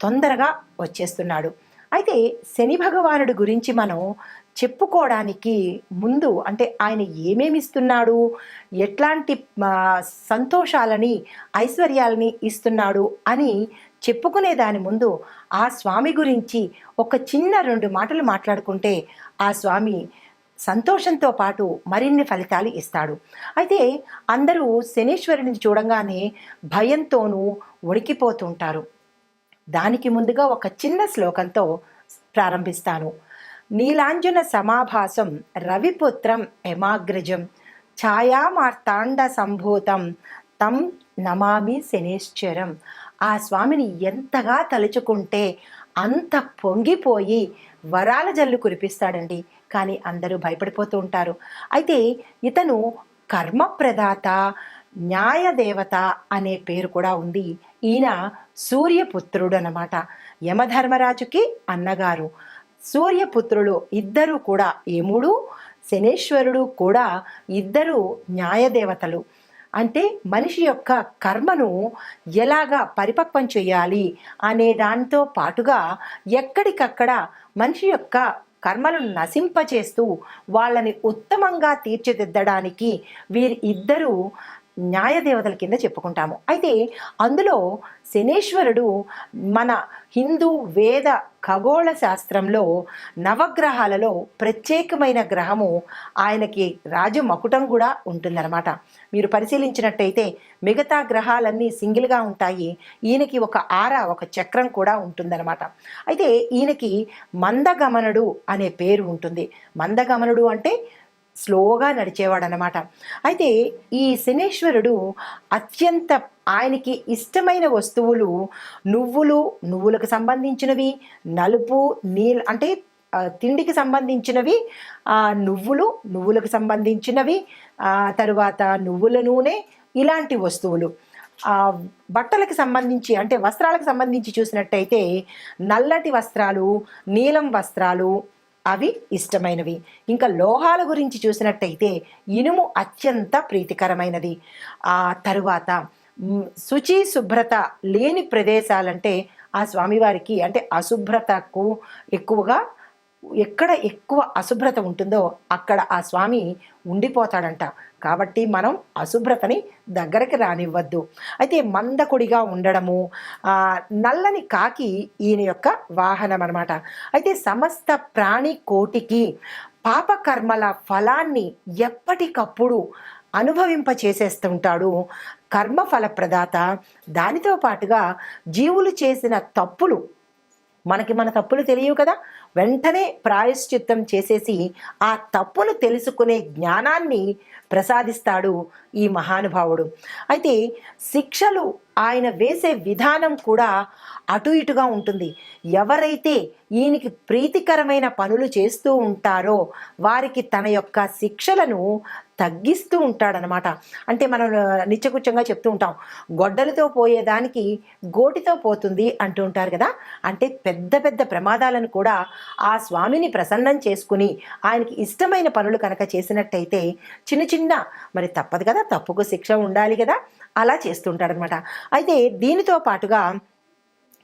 తొందరగా వచ్చేస్తున్నాడు. అయితే శని భగవానుడి గురించి మనం చెప్పుకోవడానికి ముందు అంటే ఆయన ఏమేమి ఇస్తున్నాడు? ఎట్లాంటి సంతోషాలని ఐశ్వర్యాలని ఇస్తున్నాడు అని చెప్పుకునే దాని ముందు ఆ స్వామి గురించి ఒక చిన్న రెండు మాటలు మాట్లాడుకుంటే ఆ స్వామి సంతోషంతో పాటు మరిన్ని ఫలితాలు ఇస్తాడు. అయితే అందరూ శనీశ్వరుని చూడంగానే భయంతోనూ ఉడికిపోతుంటారు దానికి ముందుగా ఒక చిన్న శ్లోకంతో ప్రారంభిస్తాను. నీలాంజన సమాభాసం రవిపుత్రం యమాగ్రజం ఛాయామార్తాండ సంభూతం తం నమామి శనేశ్వరం. ఆ స్వామిని ఎంతగా తలుచుకుంటే అంత పొంగిపోయి వరాల జల్లు కురిపిస్తాడండి. కానీ అందరూ భయపడిపోతూ ఉంటారు. అయితే ఇతను కర్మప్రదాత న్యాయదేవత అనే పేరు కూడా ఉంది. ఈయన సూర్యపుత్రుడు అనమాట యమధర్మరాజుకి అన్నగారు. సూర్యపుత్రులు ఇద్దరు కూడా యముడు శనేశ్వరుడు కూడా ఇద్దరు న్యాయదేవతలు. అంటే మనిషి యొక్క కర్మను ఎలాగా పరిపక్వం చేయాలి అనే దాంతో పాటుగా ఎక్కడికక్కడ మనిషి యొక్క కర్మలను నశింపచేస్తూ వాళ్ళని ఉత్తమంగా తీర్చిదిద్దడానికి వీరిద్దరూ న్యాయదేవతల కింద చెప్పుకుంటాము. అయితే అందులో శనేశ్వరుడు మన హిందూ వేద ఖగోళ శాస్త్రంలో నవగ్రహాలలో ప్రత్యేకమైన గ్రహము ఆయనకి రాజు మకుటం కూడా ఉంటుందన్నమాట. మీరు పరిశీలించినట్టయితే మిగతా గ్రహాలన్నీ సింగిల్గా ఉంటాయి. ఈయనకి ఒక ఆర ఒక చక్రం కూడా ఉంటుందన్నమాట. అయితే ఈయనకి మందగమనుడు అనే పేరు ఉంటుంది. మందగమనుడు అంటే స్లోగా నడిచేవాడు అనమాట అయితే ఈ శనేశ్వరుడు అత్యంత ఆయనకి ఇష్టమైన వస్తువులు నువ్వులు నువ్వులకు సంబంధించినవి నలుపు నీల్ అంటే తిండికి సంబంధించినవి నువ్వులు నువ్వులకు సంబంధించినవి తరువాత నువ్వుల నూనె ఇలాంటి వస్తువులు. బట్టలకు సంబంధించి అంటే వస్త్రాలకు సంబంధించి చూసినట్టయితే నల్లటి వస్త్రాలు నీలం వస్త్రాలు అవి ఇష్టమైనవి. ఇంకా లోహాల గురించి చూసినట్టయితే ఇనుము అత్యంత ప్రీతికరమైనది. ఆ తరువాత శుచి శుభ్రత లేని ప్రదేశాలంటే ఆ స్వామివారికి అంటే అశుభ్రతకు ఎక్కువగా ఎక్కడ ఎక్కువ అశుభ్రత ఉంటుందో అక్కడ ఆ స్వామి ఉండిపోతాడంట. కాబట్టి మనం అశుభ్రతని దగ్గరికి రానివ్వద్దు. అయితే మందకుడిగా ఉండడము నల్లని కాకి ఈయన యొక్క వాహనం అనమాట అయితే సమస్త ప్రాణి కోటికి పాపకర్మల ఫలాన్ని ఎప్పటికప్పుడు అనుభవింప చేసేస్తుంటాడు కర్మఫల ప్రదాత దానితో పాటుగా జీవులు చేసిన తప్పులు మనకి మన తప్పులు తెలియవు కదా వెంటనే ప్రాయశ్చిత్తం చేసేసి ఆ తప్పును తెలుసుకునే జ్ఞానాన్ని ప్రసాదిస్తాడు ఈ మహానుభావుడు. అయితే శిక్షలు ఆయన వేసే విధానం కూడా అటు ఇటుగా ఉంటుంది. ఎవరైతే ఈయనకి ప్రీతికరమైన పనులు చేస్తూ ఉంటారో వారికి తన యొక్క శిక్షలను తగ్గిస్తూ ఉంటాడనమాట అంటే మనం నిత్యకుచ్చంగా చెప్తూ ఉంటాం గొడ్డలతో పోయేదానికి గోటితో పోతుంది అంటూ ఉంటారు కదా. అంటే పెద్ద పెద్ద ప్రమాదాలను కూడా ఆ స్వామిని ప్రసన్నం చేసుకుని ఆయనకి ఇష్టమైన పనులు కనుక చేసినట్టయితే చిన్న చిన్న మరి తప్పదు కదా తప్పుకు శిక్ష ఉండాలి కదా అలా చేస్తుంటాడనమాట. అయితే దీనితో పాటుగా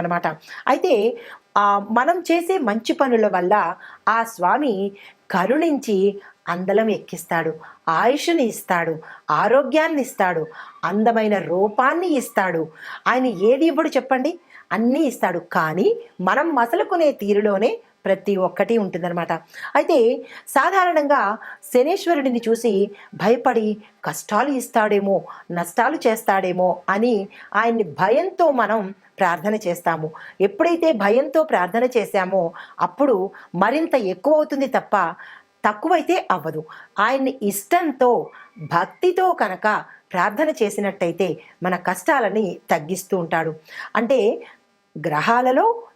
అనమాట అయితే మనం చేసే మంచి పనుల వల్ల ఆ స్వామి కరుణించి అందలం ఎక్కిస్తాడు ఆయుష్ని ఇస్తాడు ఆరోగ్యాన్ని ఇస్తాడు అందమైన రూపాన్ని ఇస్తాడు. ఆయన ఏది ఇవ్వడు చెప్పండి? అన్నీ ఇస్తాడు. కానీ మనం మసలుకునే తీరులోనే ప్రతి ఒక్కటి ఉంటుందన్నమాట. అయితే సాధారణంగా శనేశ్వరుడిని చూసి భయపడి కష్టాలు ఇస్తాడేమో నష్టాలు చేస్తాడేమో అని ఆయన్ని భయంతో మనం ప్రార్థన చేస్తాము. ఎప్పుడైతే భయంతో ప్రార్థన చేశామో అప్పుడు మరింత ఎక్కువ అవుతుంది తప్ప తక్కువైతే అవ్వదు. ఆయన్ని ఇష్టంతో భక్తితో కనుక ప్రార్థన చేసినట్టయితే మన కష్టాలని తగ్గిస్తూ ఉంటాడు. అంటే గ్రహాలలో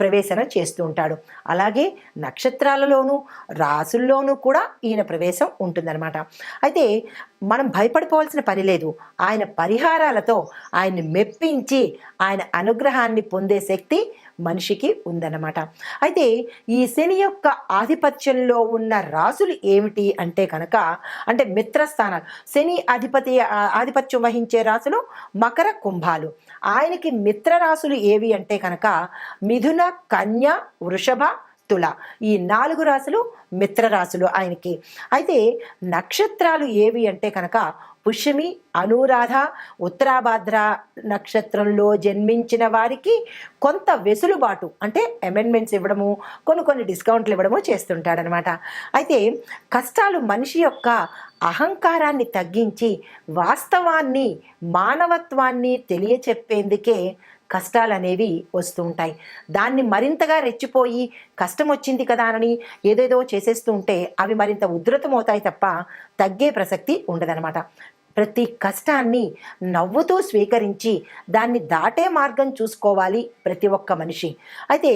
ప్రవేశన చేస్తూ ఉంటాడు. అలాగే నక్షత్రాలలోనూ రాసుల్లోనూ కూడా ఈయన ప్రవేశం ఉంటుందన్నమాట. అయితే మనం భయపడిపోవాల్సిన పని లేదు. ఆయన పరిహారాలతో ఆయన్ని మెప్పించి ఆయన అనుగ్రహాన్ని పొందే శక్తి మనిషికి ఉందన్నమాట. అయితే ఈ శని యొక్క ఆధిపత్యంలో ఉన్న రాసులు ఏమిటి అంటే కనుక అంటే మిత్రస్థానాలు. శని అధిపతి ఆధిపత్యం వహించే రాసులు మకర కుంభాలు. ఆయనకి మిత్ర రాసులు ఏవి అంటే కనుక మిథున కన్య వృషభ తుల. ఈ నాలుగు రాసులు మిత్రరాశులు ఆయనకి. అయితే నక్షత్రాలు ఏవి అంటే కనుక పుష్యమి అనురాధ ఉత్తరాభాద్ర నక్షత్రంలో జన్మించిన వారికి కొంత వెసులుబాటు అంటే అమెండ్మెంట్స్ ఇవ్వడము కొన్ని కొన్ని డిస్కౌంట్లు ఇవ్వడము చేస్తుంటాడనమాట. అయితే కష్టాలు మనిషి యొక్క అహంకారాన్ని తగ్గించి వాస్తవాన్ని మానవత్వాన్ని తెలియచెప్పేందుకే కష్టాలు అనేవి వస్తూ ఉంటాయి దాన్ని మరింతగా రెచ్చిపోయి కష్టం వచ్చింది కదా అని ఏదేదో చేసేస్తూ ఉంటే అవి మరింత ఉధృతమవుతాయి తప్ప తగ్గే ప్రసక్తి ఉండదనమాట ప్రతి కష్టాన్ని నవ్వుతూ స్వీకరించి దాన్ని దాటే మార్గం చూసుకోవాలి ప్రతి ఒక్క మనిషి. అయితే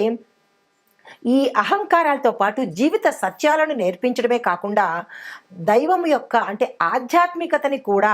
ఈ అహంకారాలతో పాటు జీవిత సత్యాలను నేర్పించడమే కాకుండా దైవం యొక్క అంటే ఆధ్యాత్మికతని కూడా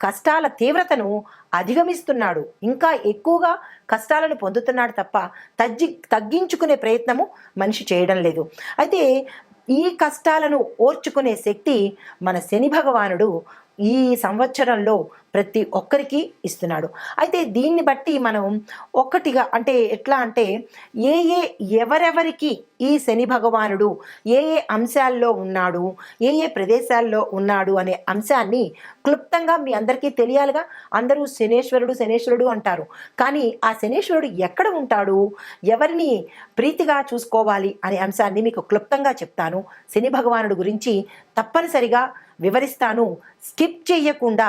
కష్టాల తీవ్రతను అధిగమిస్తున్నాడు. ఇంకా ఎక్కువగా కష్టాలను పొందుతున్నాడు తప్ప తగ్గి తగ్గించుకునే ప్రయత్నము మనిషి చేయడం లేదు. అయితే ఈ కష్టాలను ఓర్చుకునే శక్తి మన శని భగవానుడు ఈ సంవత్సరంలో ప్రతి ఒక్కరికి ఇస్తున్నాడు. అయితే దీన్ని బట్టి మనం ఒక్కటిగా అంటే ఎట్లా అంటే ఏ ఏ ఎవరెవరికి ఈ శని భగవానుడు ఏ ఏ అంశాల్లో ఉన్నాడు ఏ ఏ ప్రదేశాల్లో ఉన్నాడు అనే అంశాన్ని క్లుప్తంగా మీ అందరికీ తెలియాలిగా. అందరూ శనేశ్వరుడు శనేశ్వరుడు అంటారు. కానీ ఆ శనేశ్వరుడు ఎక్కడ ఉంటాడు ఎవరిని ప్రీతిగా చూసుకోవాలి అనే అంశాన్ని మీకు క్లుప్తంగా చెప్తాను. శని భగవానుడు గురించి తప్పనిసరిగా వివరిస్తాను. స్కిప్ చేయకుండా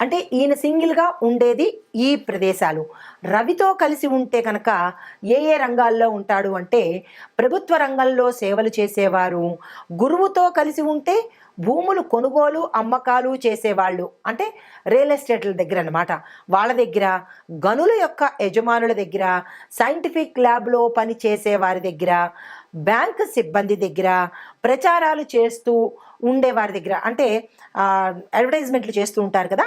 అంటే ఈయన సింగిల్గా ఉండేది ఈ ప్రదేశాలు. రవితో కలిసి ఉంటే కనుక ఏ ఏ రంగాల్లో ఉంటాడు అంటే ప్రభుత్వ రంగంలో సేవలు చేసేవారు గురువుతో కలిసి ఉంటే భూములు కొనుగోలు అమ్మకాలు చేసేవాళ్ళు. అంటే రియల్ ఎస్టేట్ల దగ్గర అనమాట వాళ్ళ దగ్గర గనుల యొక్క యజమానుల దగ్గర సైంటిఫిక్ ల్యాబ్లో పని చేసేవారి దగ్గర బ్యాంక్ సిబ్బంది దగ్గర ప్రచారాలు చేస్తూ ఉండేవారి దగ్గర. అంటే అడ్వర్టైజ్మెంట్లు చేస్తూ ఉంటారు కదా.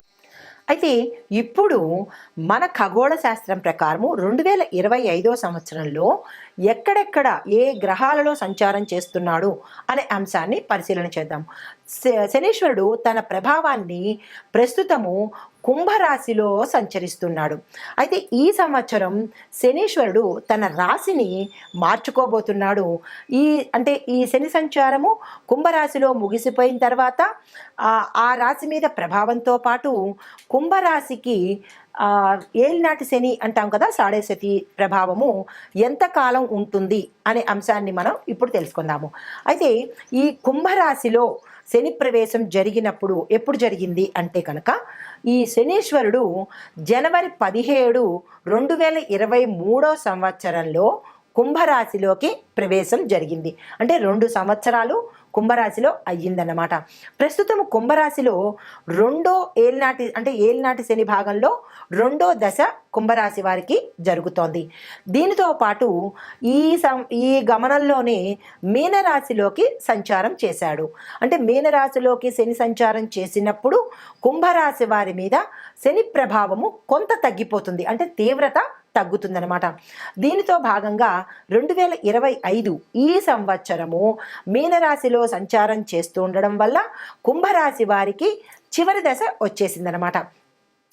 అయితే ఇప్పుడు మన ఖగోళ శాస్త్రం ప్రకారము రెండు వేల ఇరవై ఐదో సంవత్సరంలో ఎక్కడెక్కడ ఏ గ్రహాలలో సంచారం చేస్తున్నాడు అనే అంశాన్ని పరిశీలన చేద్దాం. శ- శనీశ్వరుడు తన ప్రభావాన్ని ప్రస్తుతము కుంభరాశిలో సంచరిస్తున్నాడు. అయితే ఈ సంవత్సరం శనీశ్వరుడు తన రాశిని మార్చుకోబోతున్నాడు. ఈ అంటే ఈ శని సంచారము కుంభరాశిలో ముగిసిపోయిన తర్వాత ఆ, రాశి మీద ప్రభావంతో పాటు కుంభరాశికి ఏలినాటి శని అంటాం కదా సాడేశతి ప్రభావము ఎంతకాలం ఉంటుంది అనే అంశాన్ని మనం ఇప్పుడు తెలుసుకుందాము. అయితే ఈ కుంభరాశిలో శని ప్రవేశం జరిగినప్పుడు ఎప్పుడు జరిగింది అంటే కనుక ఈ శనీశ్వరుడు జనవరి పదిహేడు రెండు వేల ఇరవై మూడో సంవత్సరంలో కుంభరాశిలోకి ప్రవేశం జరిగింది. అంటే రెండు సంవత్సరాలు కుంభరాశిలో అయ్యిందన్నమాట. ప్రస్తుతం కుంభరాశిలో రెండో ఏలినాటి అంటే ఏలినాటి శని భాగంలో రెండో దశ కుంభరాశి వారికి జరుగుతోంది. దీనితో పాటు ఈ సం ఈ గమనంలోనే మీనరాశిలోకి సంచారం చేశాడు. అంటే మీనరాశిలోకి శని సంచారం చేసినప్పుడు కుంభరాశి వారి మీద శని ప్రభావము కొంత తగ్గిపోతుంది. అంటే తీవ్రత తగ్గుతుందనమాట దీనితో భాగంగా రెండు వేల ఇరవై ఐదు ఈ సంవత్సరము మీనరాశిలో సంచారం చేస్తూ ఉండడం వల్ల కుంభరాశి వారికి చివరి దశ వచ్చేసిందనమాట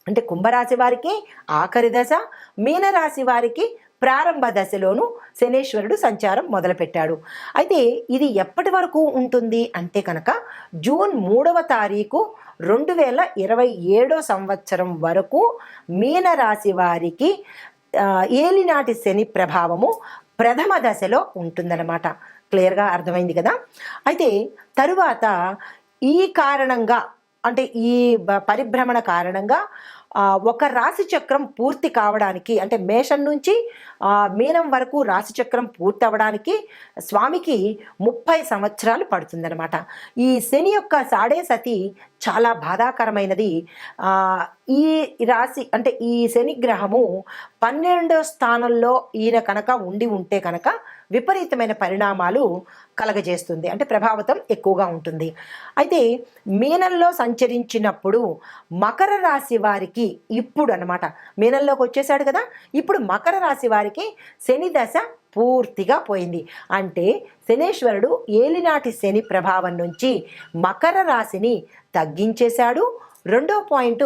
అంటే కుంభరాశి వారికి ఆఖరి దశ మీనరాశి వారికి ప్రారంభ దశలోనూ శనేశ్వరుడు సంచారం మొదలుపెట్టాడు. అయితే ఇది ఎప్పటి వరకు ఉంటుంది అంటే కనుక జూన్ మూడవ తారీఖు రెండు వేల ఇరవై ఏడో సంవత్సరం వరకు మీనరాశి వారికి ఏలినాటి శని ప్రభావము ప్రథమ దశలో ఉంటుందన్నమాట. క్లియర్గా అర్థమైంది కదా? అయితే తరువాత ఈ కారణంగా అంటే ఈ పరిభ్రమణ కారణంగా ఒక రాశి చక్రం పూర్తి కావడానికి అంటే మేషం నుంచి మీనం వరకు రాశి చక్రం పూర్తి అవ్వడానికి స్వామికి ముప్పై సంవత్సరాలు పడుతుందన్నమాట. ఈ శని యొక్క సాడే సతి చాలా బాధాకరమైనది. ఈ రాశి అంటే ఈ శనిగ్రహము పన్నెండో స్థానంలో ఈయన కనుక ఉండి ఉంటే కనుక విపరీతమైన పరిణామాలు కలగజేస్తుంది. అంటే ప్రభావితం ఎక్కువగా ఉంటుంది. అయితే మీనంలో సంచరించినప్పుడు మకర రాశి వారికి ఇప్పుడు అన్నమాట మీనంలోకి వచ్చేసాడు కదా. ఇప్పుడు మకర రాశి వారికి శని దశ పూర్తిగా పోయింది. అంటే శనేశ్వరుడు ఏలినాటి శని ప్రభావం నుంచి మకర రాశిని తగ్గించేశాడు. రెండో పాయింట్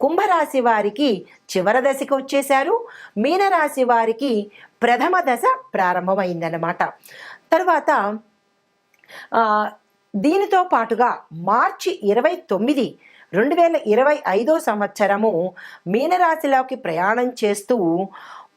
కుంభరాశి వారికి చివరి దశకి వచ్చేశారు. మీనరాశి వారికి ప్రథమ దశ ప్రారంభమైందన్నమాట. తర్వాత దీనితో పాటుగా మార్చి ఇరవై తొమ్మిది రెండు వేల ఇరవై ఐదో సంవత్సరము మీనరాశిలోకి ప్రయాణం చేస్తూ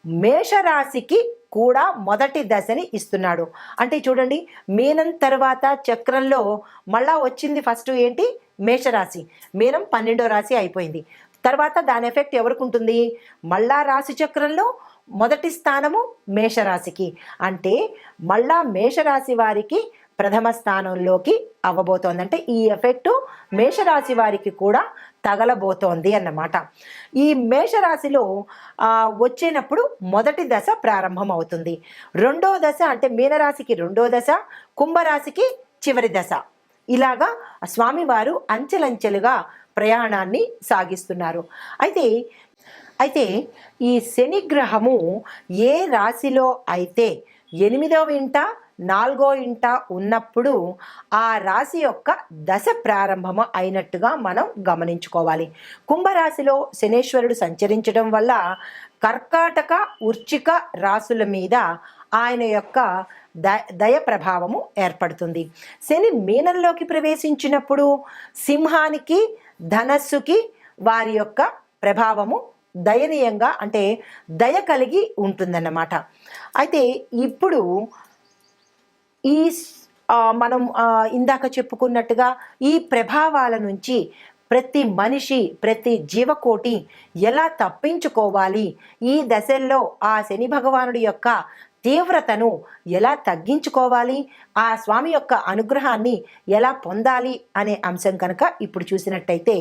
మేషరాశికి కూడా మొదటి దశని ఇస్తున్నాడు. అంటే చూడండి మీనం తర్వాత చక్రంలో మళ్ళా వచ్చింది ఫస్ట్ ఏంటి? మేషరాశి. మీనం పన్నెండో రాశి అయిపోయింది. తర్వాత దాని ఎఫెక్ట్ ఎవరికి ఉంటుంది? మళ్ళా రాశి చక్రంలో మొదటి స్థానము మేషరాశికి. అంటే మళ్ళా మేషరాశి వారికి ప్రథమ స్థానంలోకి అవ్వబోతోంది. అంటే ఈ ఎఫెక్టు మేషరాశి వారికి కూడా తగలబోతోంది అన్నమాట. ఈ మేషరాశిలో ఆ, వచ్చేటప్పుడు మొదటి దశ ప్రారంభం అవుతుంది రెండో దశ అంటే మీనరాశికి రెండో దశ కుంభరాశికి చివరి దశ. ఇలాగా స్వామివారు అంచెలంచెలుగా ప్రయాణాన్ని సాగిస్తున్నారు. అయితే అయితే ఈ శనిగ్రహము ఏ రాశిలో అయితే ఎనిమిదవ ఇంట నాలుగో ఇంట ఉన్నప్పుడు ఆ రాశి యొక్క దశ ప్రారంభము అయినట్టుగా మనం గమనించుకోవాలి. కుంభరాశిలో శనేశ్వరుడు సంచరించడం వల్ల కర్కాటక ఉర్చిక రాశుల మీద ఆయన యొక్క ద దయ ప్రభావము ఏర్పడుతుంది. శని మీనంలోకి ప్రవేశించినప్పుడు సింహానికి ధనస్సుకి వారి యొక్క ప్రభావము దయనీయంగా అంటే దయ కలిగి ఉంటుందన్నమాట. అయితే ఇప్పుడు ఈ స్- మనం ఇందాక చెప్పుకున్నట్టుగా ఈ ప్రభావాల నుంచి ప్రతి మనిషి ప్రతి జీవకోటి ఎలా తప్పించుకోవాలి? ఈ దశల్లో ఆ శని భగవానుడి యొక్క తీవ్రతను ఎలా తగ్గించుకోవాలి? ఆ స్వామి యొక్క అనుగ్రహాన్ని ఎలా పొందాలి? అనే అంశం కనుక ఇప్పుడు చూసినట్టయితే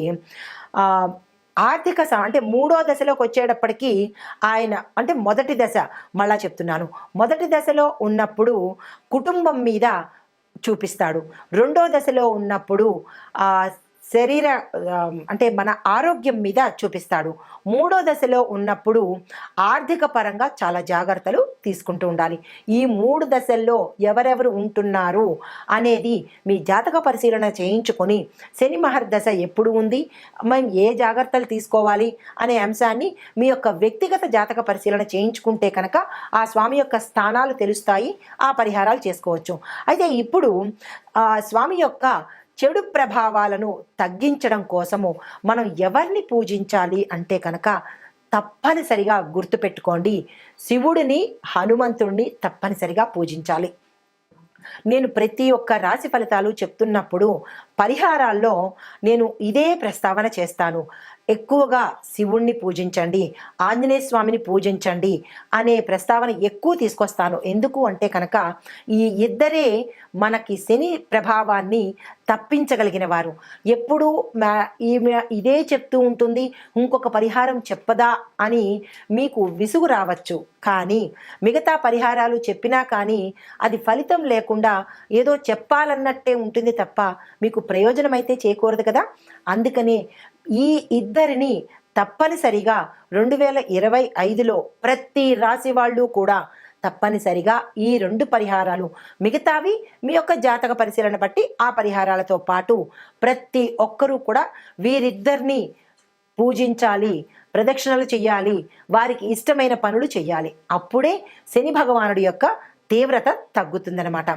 ఆర్థిక అంటే మూడో దశలోకి వచ్చేటప్పటికీ ఆయన అంటే మొదటి దశ మళ్ళా చెప్తున్నాను. మొదటి దశలో ఉన్నప్పుడు కుటుంబం మీద చూపిస్తాడు. రెండో దశలో ఉన్నప్పుడు శరీర అంటే మన ఆరోగ్యం మీద చూపిస్తాడు. మూడో దశలో ఉన్నప్పుడు ఆర్థిక పరంగా చాలా జాగ్రత్తలు తీసుకుంటూ ఉండాలి. ఈ మూడు దశల్లో ఎవరెవరు ఉంటున్నారు అనేది మీ జాతక పరిశీలన చేయించుకొని శని మహర్దశ ఎప్పుడు ఉంది మేము ఏ జాగ్రత్తలు తీసుకోవాలి అనే అంశాన్ని మీ యొక్క వ్యక్తిగత జాతక పరిశీలన చేయించుకుంటే కనుక ఆ స్వామి యొక్క స్థానాలు తెలుస్తాయి ఆ పరిహారాలు చేసుకోవచ్చు. అయితే ఇప్పుడు ఆ స్వామి యొక్క చెడు ప్రభావాలను తగ్గించడం కోసము మనం ఎవరిని పూజించాలి అంటే కనుక తప్పనిసరిగా గుర్తుపెట్టుకోండి శివుడిని హనుమంతుడిని తప్పనిసరిగా పూజించాలి. నేను ప్రతి ఒక్క రాశి ఫలితాలు చెప్తున్నప్పుడు పరిహారాల్లో నేను ఇదే ప్రస్తావన చేస్తాను. ఎక్కువగా శివుణ్ణి పూజించండి ఆంజనేయ స్వామిని పూజించండి అనే ప్రస్తావన ఎక్కువ తీసుకొస్తాను. ఎందుకు అంటే కనుక ఈ ఇద్దరే మనకి శని ప్రభావాన్ని తప్పించగలిగిన వారు. ఎప్పుడు మా ఈమె ఇదే చెప్తూ ఉంటుంది ఇంకొక పరిహారం చెప్పదా అని మీకు విసుగు రావచ్చు. కానీ మిగతా పరిహారాలు చెప్పినా కానీ అది ఫలితం లేకుండా ఏదో చెప్పాలన్నట్టే ఉంటుంది తప్ప మీకు ప్రయోజనం అయితే చేకూరదు కదా. అందుకనే ఈ ఇద్దరిని తప్పనిసరిగా రెండు వేల ఇరవై ఐదులో ప్రతి రాశి వాళ్ళు కూడా తప్పనిసరిగా ఈ రెండు పరిహారాలు మిగతావి మీ యొక్క జాతక పరిశీలన బట్టి ఆ పరిహారాలతో పాటు ప్రతి ఒక్కరూ కూడా వీరిద్దరిని పూజించాలి ప్రదక్షిణలు చేయాలి వారికి ఇష్టమైన పనులు చేయాలి అప్పుడే శని భగవానుడి యొక్క తీవ్రత తగ్గుతుందనమాట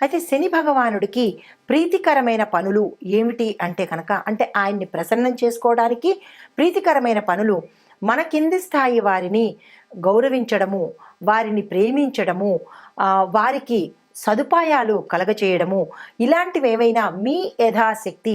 అయితే శని భగవానుడికి ప్రీతికరమైన పనులు ఏమిటి అంటే కనుక అంటే ఆయన్ని ప్రసన్నం చేసుకోవడానికి ప్రీతికరమైన పనులు మన కింది స్థాయి వారిని గౌరవించడము వారిని ప్రేమించడము వారికి సదుపాయాలు కలగచేయడము ఇలాంటివి ఏవైనా మీ యథాశక్తి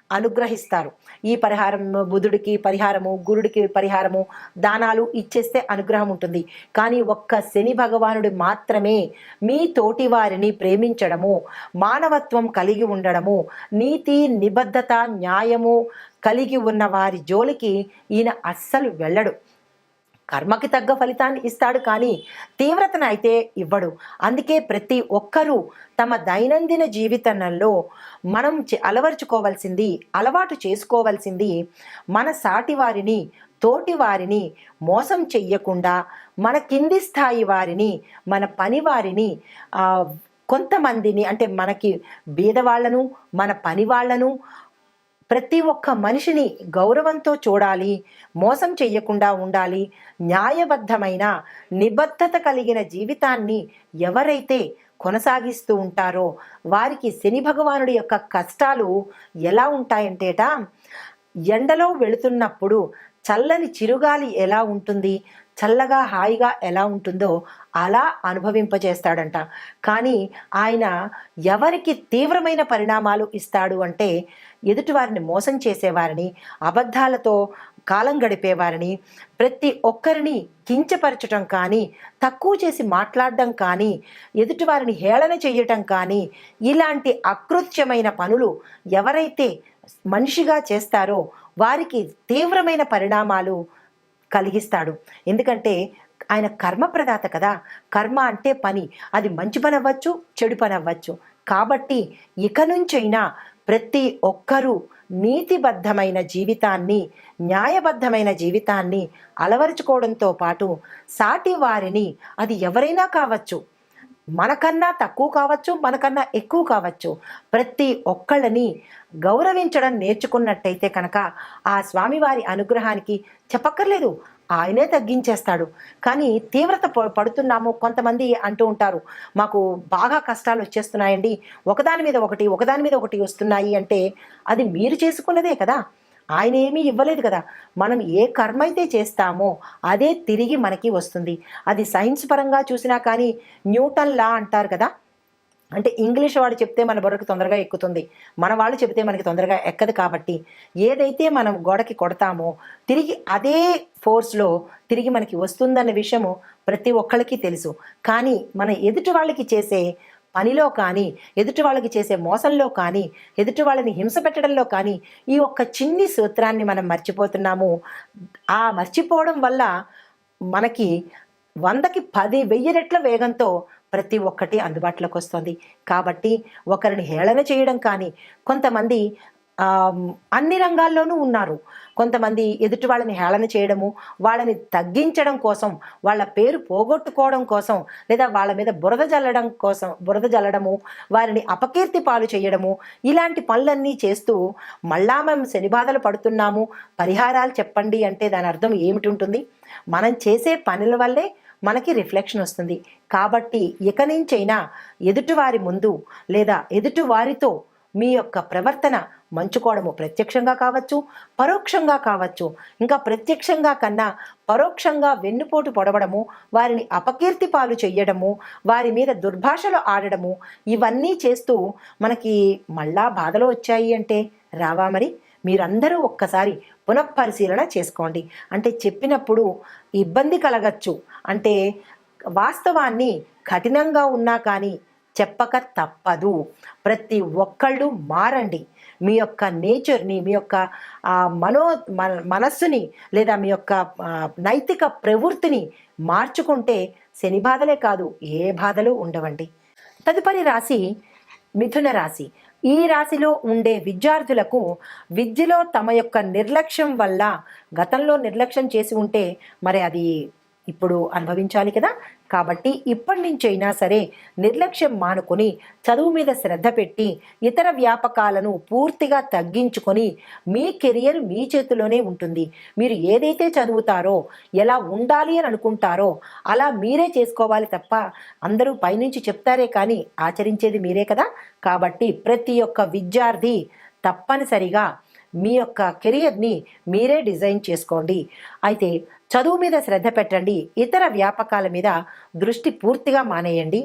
అనుగ్రహిస్తారు. ఈ పరిహారం బుధుడికి పరిహారము గురుడికి పరిహారము దానాలు ఇచ్చేస్తే అనుగ్రహం ఉంటుంది. కానీ ఒక్క శని భగవానుడు మాత్రమే మీ తోటి వారిని ప్రేమించడము మానవత్వం కలిగి ఉండడము నీతి నిబద్ధత న్యాయము కలిగి ఉన్న వారి జోలికి ఈయన అస్సలు వెళ్ళడు. కర్మకి తగ్గ ఫలితాన్ని ఇస్తాడు కానీ తీవ్రతను అయితే ఇవ్వడు. అందుకే ప్రతి ఒక్కరూ తమ దైనందిన జీవితంలో మనం చే- అలవర్చుకోవాల్సింది అలవాటు చేసుకోవాల్సింది మన సాటి వారిని తోటి వారిని మోసం చెయ్యకుండా మన కింది స్థాయి వారిని మన పని వారిని కొంతమందిని అంటే మనకి బీదవాళ్ళను మన పని వాళ్ళను ప్రతి ఒక్క మనిషిని గౌరవంతో చూడాలి మోసం చెయ్యకుండా ఉండాలి న్యాయబద్ధమైన నిబద్ధత కలిగిన జీవితాన్ని ఎవరైతే కొనసాగిస్తూ ఉంటారో వారికి శని భగవానుడి యొక్క కష్టాలు ఎలా ఉంటాయంటేట ఎండలో వెళుతున్నప్పుడు చల్లని చిరుగాలి ఎలా ఉంటుంది చల్లగా హాయిగా ఎలా ఉంటుందో అలా అనుభవింపజేస్తాడంట. కానీ ఆయన ఎవరికి తీవ్రమైన పరిణామాలు ఇస్తాడు అంటే ఎదుటివారిని మోసం చేసేవారిని అబద్ధాలతో కాలం గడిపేవారిని ప్రతి ఒక్కరిని కించపరచటం కానీ తక్కువ చేసి మాట్లాడడం కానీ ఎదుటివారిని హేళన చేయటం కానీ ఇలాంటి అకృత్యమైన పనులు ఎవరైతే మనిషిగా చేస్తారో వారికి తీవ్రమైన పరిణామాలు కలిగిస్తాడు. ఎందుకంటే ఆయన కర్మప్రదాత కదా. కర్మ అంటే పని. అది మంచి పని అవ్వచ్చు చెడు పని అవ్వచ్చు. కాబట్టి ఇక నుంచైనా ప్రతి ఒక్కరూ నీతిబద్ధమైన జీవితాన్ని న్యాయబద్ధమైన జీవితాన్ని అలవరుచుకోవడంతో పాటు సాటి వారిని అది ఎవరైనా కావచ్చు. మనకన్నా తక్కువ కావచ్చు మనకన్నా ఎక్కువ కావచ్చు. ప్రతి ఒక్కళ్ళని గౌరవించడం నేర్చుకున్నట్టయితే కనుక ఆ స్వామివారి అనుగ్రహానికి చెప్పక్కర్లేదు. ఆయనే తగ్గించేస్తాడు. కానీ తీవ్రత పడుతున్నాము కొంతమంది అంటూ ఉంటారు. మాకు బాగా కష్టాలు వచ్చేస్తున్నాయండి. ఒకదాని మీద ఒకటి ఒకదాని మీద ఒకటి వస్తున్నాయి అంటే అది మీరు చేసుకున్నదే కదా. ఆయన ఏమీ ఇవ్వలేదు కదా. మనం ఏ కర్మ అయితే చేస్తామో అదే తిరిగి మనకి వస్తుంది. అది సైన్స్ పరంగా చూసినా కానీ న్యూటన్ లా అంటారు కదా. అంటే ఇంగ్లీష్ వాడు చెప్తే మన బుర్రకు తొందరగా ఎక్కుతుంది. మన వాళ్ళు చెప్తే మనకి తొందరగా ఎక్కదు కాబట్టి ఏదైతే మనం గోడకి కొడతామో తిరిగి అదే ఫోర్స్లో తిరిగి మనకి వస్తుందన్న విషయము ప్రతి ఒక్కళ్ళకి తెలుసు. కానీ మన ఎదుటి వాళ్ళకి చేసే పనిలో కానీ ఎదుటి వాళ్ళకి చేసే మోసంలో కానీ ఎదుటి వాళ్ళని హింస పెట్టడంలో కానీ ఈ ఒక్క చిన్ని సూత్రాన్ని మనం మర్చిపోతున్నాము. ఆ మర్చిపోవడం వల్ల మనకి వందకి పది వెయ్యి రెట్ల వేగంతో ప్రతి ఒక్కటి అందుబాటులోకి వస్తుంది. కాబట్టి ఒకరిని హేళన చేయడం కానీ కొంతమంది అన్ని రంగాల్లోనూ ఉన్నారు. కొంతమంది ఎదుటి వాళ్ళని హేళన చేయడము వాళ్ళని తగ్గించడం కోసం వాళ్ళ పేరు పోగొట్టుకోవడం కోసం లేదా వాళ్ళ మీద బురద జల్లడం కోసం బురద జల్లడము వారిని అపకీర్తి పాలు చేయడము ఇలాంటి పనులన్నీ చేస్తూ మళ్ళా మేము శని బాధలు పడుతున్నాము పరిహారాలు చెప్పండి అంటే దాని అర్థం ఏమిటి ఉంటుంది? మనం చేసే పనుల వల్లే మనకి రిఫ్లెక్షన్ వస్తుంది. కాబట్టి ఇక నుంచైనా ఎదుటివారి ముందు లేదా ఎదుటివారితో మీ యొక్క ప్రవర్తన మంచుకోవడము ప్రత్యక్షంగా కావచ్చు పరోక్షంగా కావచ్చు. ఇంకా ప్రత్యక్షంగా కన్నా పరోక్షంగా వెన్నుపోటు పొడవడము వారిని అపకీర్తి పాలు చెయ్యడము వారి మీద దుర్భాషలు ఆడడము ఇవన్నీ చేస్తూ మనకి మళ్ళా బాధలు వచ్చాయి అంటే రావా మరి? మీరందరూ ఒక్కసారి పునఃపరిశీలన చేసుకోండి. అంటే చెప్పినప్పుడు ఇబ్బంది కలగచ్చు. అంటే వాస్తవాన్ని కఠినంగా ఉన్నా కానీ చెప్పక తప్పదు. ప్రతి ఒక్కళ్ళు మారండి. మీ యొక్క నేచర్ని మీ యొక్క మనో మన మనస్సుని లేదా మీ యొక్క నైతిక ప్రవృత్తిని మార్చుకుంటే శని బాధలే కాదు ఏ బాధలు ఉండవండి. తదుపరి రాశి మిథున రాశి. ఈ రాశిలో ఉండే విద్యార్థులకు విద్యలో తమ యొక్క నిర్లక్ష్యం వల్ల గతంలో నిర్లక్ష్యం చేసి ఉంటే మరి అది ఇప్పుడు అనుభవించాలి కదా. కాబట్టి ఇప్పటి నుంచైనా సరే నిర్లక్ష్యం మానుకొని చదువు మీద శ్రద్ధ పెట్టి ఇతర వ్యాపకాలను పూర్తిగా తగ్గించుకొని మీ కెరియర్ మీ చేతిలోనే ఉంటుంది. మీరు ఏదైతే చదువుతారో ఎలా ఉండాలి అని అనుకుంటారో అలా మీరే చేసుకోవాలి తప్ప అందరూ పైనుంచి చెప్తారే కానీ ఆచరించేది మీరే కదా. కాబట్టి ప్రతి ఒక్క విద్యార్థి తప్పనిసరిగా మీ యొక్క కెరియర్ని మీరే డిజైన్ చేసుకోండి. అయితే చదువు మీద శ్రద్ధ పెట్టండి. ఇతర వ్యాపకాల మీద దృష్టి పూర్తిగా మానేయండి.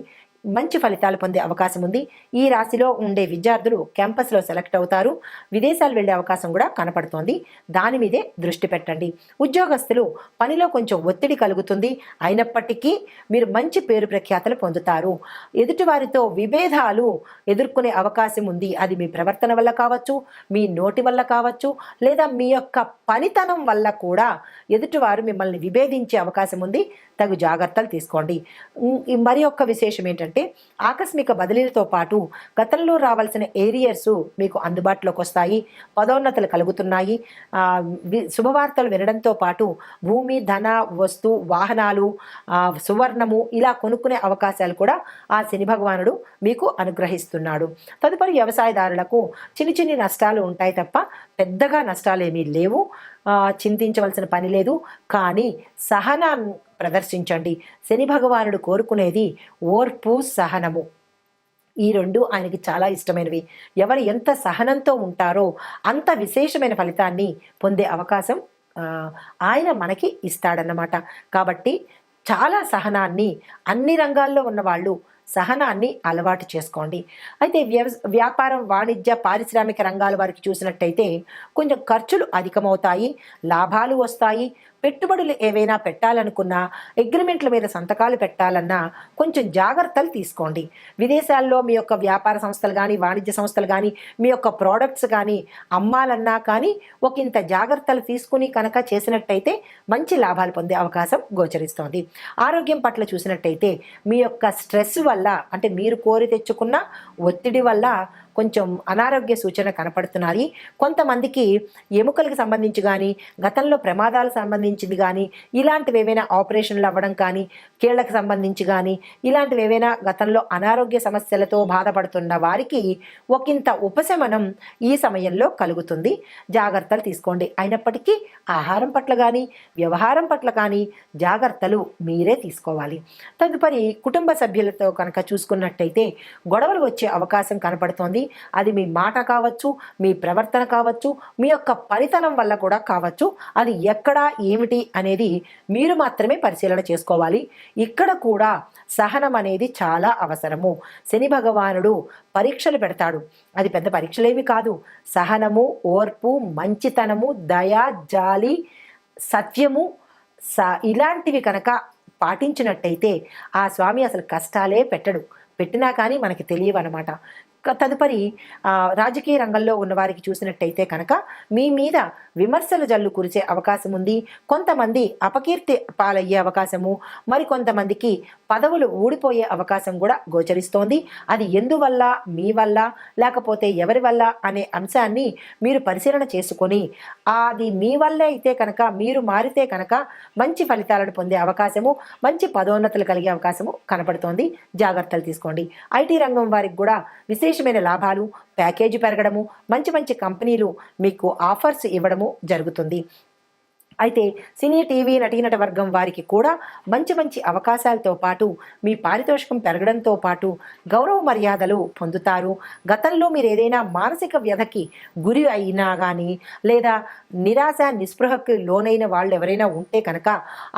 మంచి ఫలితాలు పొందే అవకాశం ఉంది. ఈ రాశిలో ఉండే విద్యార్థులు క్యాంపస్లో సెలెక్ట్ అవుతారు. విదేశాలు వెళ్ళే అవకాశం కూడా కనపడుతోంది. దాని మీదే దృష్టి పెట్టండి. ఉద్యోగస్తులు పనిలో కొంచెం ఒత్తిడి కలుగుతుంది. అయినప్పటికీ మీరు మంచి పేరు ప్రఖ్యాతలు పొందుతారు. ఎదుటివారితో విభేదాలు ఎదుర్కొనే అవకాశం ఉంది. అది మీ ప్రవర్తన వల్ల కావచ్చు మీ నోటి వల్ల కావచ్చు లేదా మీ యొక్క పనితనం వల్ల కూడా ఎదుటివారు మిమ్మల్ని విభేదించే అవకాశం ఉంది. తగు జాగ్రత్తలు తీసుకోండి. మరి ఒక్క విశేషం ఏంటంటే ఆకస్మిక బదిలీలతో పాటు గతంలో రావాల్సిన ఏరియర్స్ మీకు అందుబాటులోకి వస్తాయి పదోన్నతులు కలుగుతున్నాయి. శుభవార్తలు వినడంతో పాటు భూమి ధన వస్తు వాహనాలు సువర్ణము ఇలా కొనుక్కునే అవకాశాలు కూడా ఆ శని భగవానుడు మీకు అనుగ్రహిస్తున్నాడు. తదుపరి వ్యవసాయదారులకు చిన్ని చిన్ని నష్టాలు ఉంటాయి తప్ప పెద్దగా నష్టాలు ఏమీ లేవు చింతించవలసిన పని లేదు. కానీ సహనా ప్రదర్శించండి. శని భగవానుడు కోరుకునేది ఓర్పు సహనము. ఈ రెండు ఆయనకి చాలా ఇష్టమైనవి. ఎవరు ఎంత సహనంతో ఉంటారో అంత విశేషమైన ఫలితాన్ని పొందే అవకాశం ఆయన మనకి ఇస్తాడన్నమాట. కాబట్టి చాలా సహనాన్ని అన్ని రంగాల్లో ఉన్న వాళ్ళు సహనాన్ని అలవాటు చేసుకోండి. అయితే వ్యవ వ్యాపారం వాణిజ్య పారిశ్రామిక రంగాల వారికి చూసినట్టయితే కొంచెం ఖర్చులు అధికమవుతాయి లాభాలు వస్తాయి పెట్టుబడులు ఏవైనా పెట్టాలనుకున్నా అగ్రిమెంట్ల మీద సంతకాలు పెట్టాలన్నా కొంచెం జాగ్రత్తలు తీసుకోండి. విదేశాల్లో మీ యొక్క వ్యాపార సంస్థలు కానీ వాణిజ్య సంస్థలు కానీ మీ యొక్క ప్రోడక్ట్స్ కానీ అమ్మాలన్నా కానీ ఒక ఇంత జాగ్రత్తలు తీసుకుని కనుక చేసినట్టయితే మంచి లాభాలు పొందే అవకాశం గోచరిస్తోంది. ఆరోగ్యం పట్ల చూసినట్టయితే మీ యొక్క స్ట్రెస్ వల్ల అంటే మీరు కోరి తెచ్చుకున్న ఒత్తిడి వల్ల కొంచెం అనారోగ్య సూచన కనపడుతున్నాయి. కొంతమందికి ఎముకలకు సంబంధించి కానీ గతంలో ప్రమాదాలకు సంబంధించింది కానీ ఇలాంటివి ఏవైనా ఆపరేషన్లు అవ్వడం కానీ కీళ్ళకు సంబంధించి కానీ ఇలాంటివి ఏవైనా గతంలో అనారోగ్య సమస్యలతో బాధపడుతున్న వారికి ఒకంత ఉపశమనం ఈ సమయంలో కలుగుతుంది. జాగ్రత్తలు తీసుకోండి. అయినప్పటికీ ఆహారం పట్ల కానీ వ్యవహారం పట్ల కానీ జాగ్రత్తలు మీరే తీసుకోవాలి. తదుపరి కుటుంబ సభ్యులతో కనుక చూసుకున్నట్టయితే గొడవలు వచ్చే అవకాశం కనపడుతోంది. అది మీ మాట కావచ్చు మీ ప్రవర్తన కావచ్చు మీ యొక్క పనితనం వల్ల కూడా కావచ్చు. అది ఎక్కడ ఏమిటి అనేది మీరు మాత్రమే పరిశీలన చేసుకోవాలి. ఇక్కడ కూడా సహనం అనేది చాలా అవసరము. శని భగవానుడు పరీక్షలు పెడతాడు. అది పెద్ద పరీక్షలేమి కాదు. సహనము ఓర్పు మంచితనము దయ జాలి సత్యము స ఇలాంటివి కనుక పాటించినట్టయితే ఆ స్వామి అసలు కష్టాలే పెట్టడు. పెట్టినా కానీ మనకి తెలియవన్నమాట. తదుపరి రాజకీయ రంగంలో ఉన్న వారికి చూసినట్టయితే కనుక మీ మీద విమర్శల జల్లు కురిసే అవకాశం ఉంది. కొంతమంది అపకీర్తి పాలయ్యే అవకాశము మరి కొంతమందికి పదవులు ఊడిపోయే అవకాశం కూడా గోచరిస్తోంది. అది ఎందువల్ల మీ వల్ల లేకపోతే ఎవరి వల్ల అనే అంశాన్ని మీరు పరిశీలన చేసుకొని అది మీ వల్లే అయితే కనుక మీరు మారితే కనుక మంచి ఫలితాలను పొందే అవకాశము మంచి పదోన్నతులు కలిగే అవకాశము కనపడుతోంది. జాగ్రత్తలు తీసుకోండి. ఐటీ రంగం వారికి కూడా విశేష విశేషమైన లాభాలు ప్యాకేజీ పెరగడము మంచి మంచి కంపెనీలు మీకు ఆఫర్స్ ఇవ్వడము జరుగుతుంది. అయితే సినీ టీవీ నటీనట వర్గం వారికి కూడా మంచి మంచి అవకాశాలతో పాటు మీ పారితోషికం పెరగడంతో పాటు గౌరవ మర్యాదలు పొందుతారు. గతంలో మీరు ఏదైనా మానసిక వ్యధకి గురి అయినా కానీ లేదా నిరాశ నిస్పృహకి లోనైన వాళ్ళు ఎవరైనా ఉంటే కనుక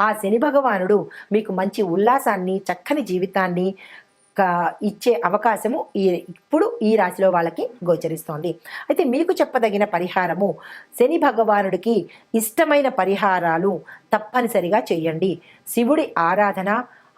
ఆ శని భగవానుడు మీకు మంచి ఉల్లాసాన్ని చక్కని జీవితాన్ని ఇచ్చే అవకాశము ఈ ఇప్పుడు ఈ రాశిలో వాళ్ళకి గోచరిస్తోంది. అయితే మీకు చెప్పదగిన పరిహారము శని భగవానుడికి ఇష్టమైన పరిహారాలు తప్పనిసరిగా చేయండి. శివుడి ఆరాధన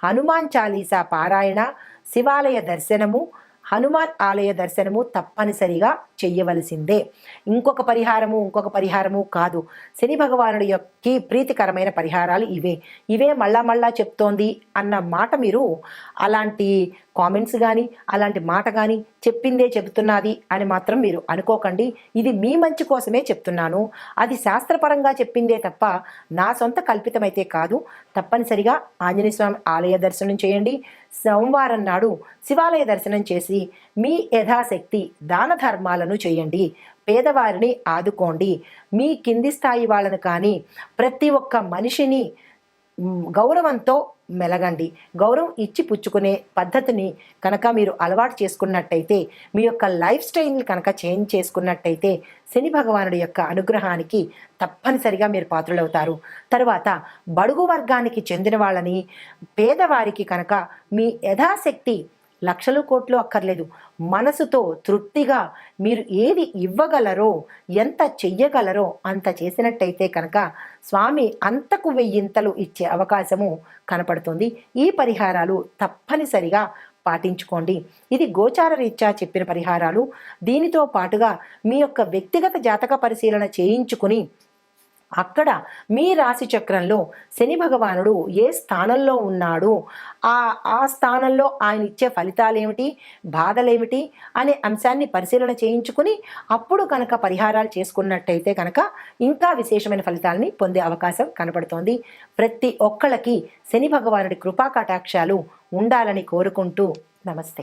హనుమాన్ చాలీసా పారాయణ శివాలయ దర్శనము హనుమాన్ ఆలయ దర్శనము తప్పనిసరిగా చెయ్యవలసిందే ఇంకొక పరిహారము ఇంకొక పరిహారము కాదు. శని భగవానుడి యొక్క ప్రీతికరమైన పరిహారాలు ఇవే. ఇవే మళ్ళా మళ్ళా చెప్తోంది అన్న మాట మీరు అలాంటి కామెంట్స్ కానీ అలాంటి మాట కానీ చెప్పిందే చెబుతున్నది అని మాత్రం మీరు అనుకోకండి. ఇది మీ మంచి కోసమే చెప్తున్నాను. అది శాస్త్రపరంగా చెప్పిందే తప్ప నా సొంత కల్పితమైతే కాదు. తప్పనిసరిగా ఆంజనేయ స్వామి ఆలయ దర్శనం చేయండి. సోమవారం నాడు శివాలయ దర్శనం చేసి మీ యథాశక్తి దాన ధర్మాలను చేయండి. పేదవారిని ఆదుకోండి. మీ కింది స్థాయి వాళ్ళను కానీ ప్రతి ఒక్క మనిషిని గౌరవంతో మెలగండి. గౌరవం ఇచ్చి పుచ్చుకునే పద్ధతిని కనుక మీరు అలవాటు చేసుకున్నట్టయితే మీ యొక్క లైఫ్ స్టైల్ని కనుక చేంజ్ చేసుకున్నట్టయితే శని భగవానుడి యొక్క అనుగ్రహానికి తప్పనిసరిగా మీరు పాత్రలవుతారు. తర్వాత బడుగు వర్గానికి చెందిన వాళ్ళని పేదవారికి కనుక మీ యథాశక్తి లక్షలు కోట్లు అక్కర్లేదు. మనసుతో తృప్తిగా మీరు ఏది ఇవ్వగలరో ఎంత చెయ్యగలరో అంత చేసినట్టయితే కనుక స్వామి అంతకు వెయ్యింతలు ఇచ్చే అవకాశము కనపడుతుంది. ఈ పరిహారాలు తప్పనిసరిగా పాటించుకోండి. ఇది గోచార రీత్యా చెప్పిన పరిహారాలు. దీనితో పాటుగా మీ యొక్క వ్యక్తిగత జాతక పరిశీలన చేయించుకుని అక్కడ మీ రాశి చక్రంలో శని భగవానుడు ఏ స్థానంలో ఉన్నాడు? ఆ ఆ స్థానంలో ఆయన ఇచ్చే ఫలితాలు ఏమిటి బాధలేమిటి? అనే అంశాన్ని పరిశీలన చేయించుకుని అప్పుడు కనుక పరిహారాలు చేసుకున్నట్టయితే కనుక ఇంకా విశేషమైన ఫలితాలని పొందే అవకాశం కనపడుతోంది. ప్రతి ఒక్కళ్ళకి శని భగవానుడి కృపా కటాక్షాలు ఉండాలని కోరుకుంటూ నమస్తే.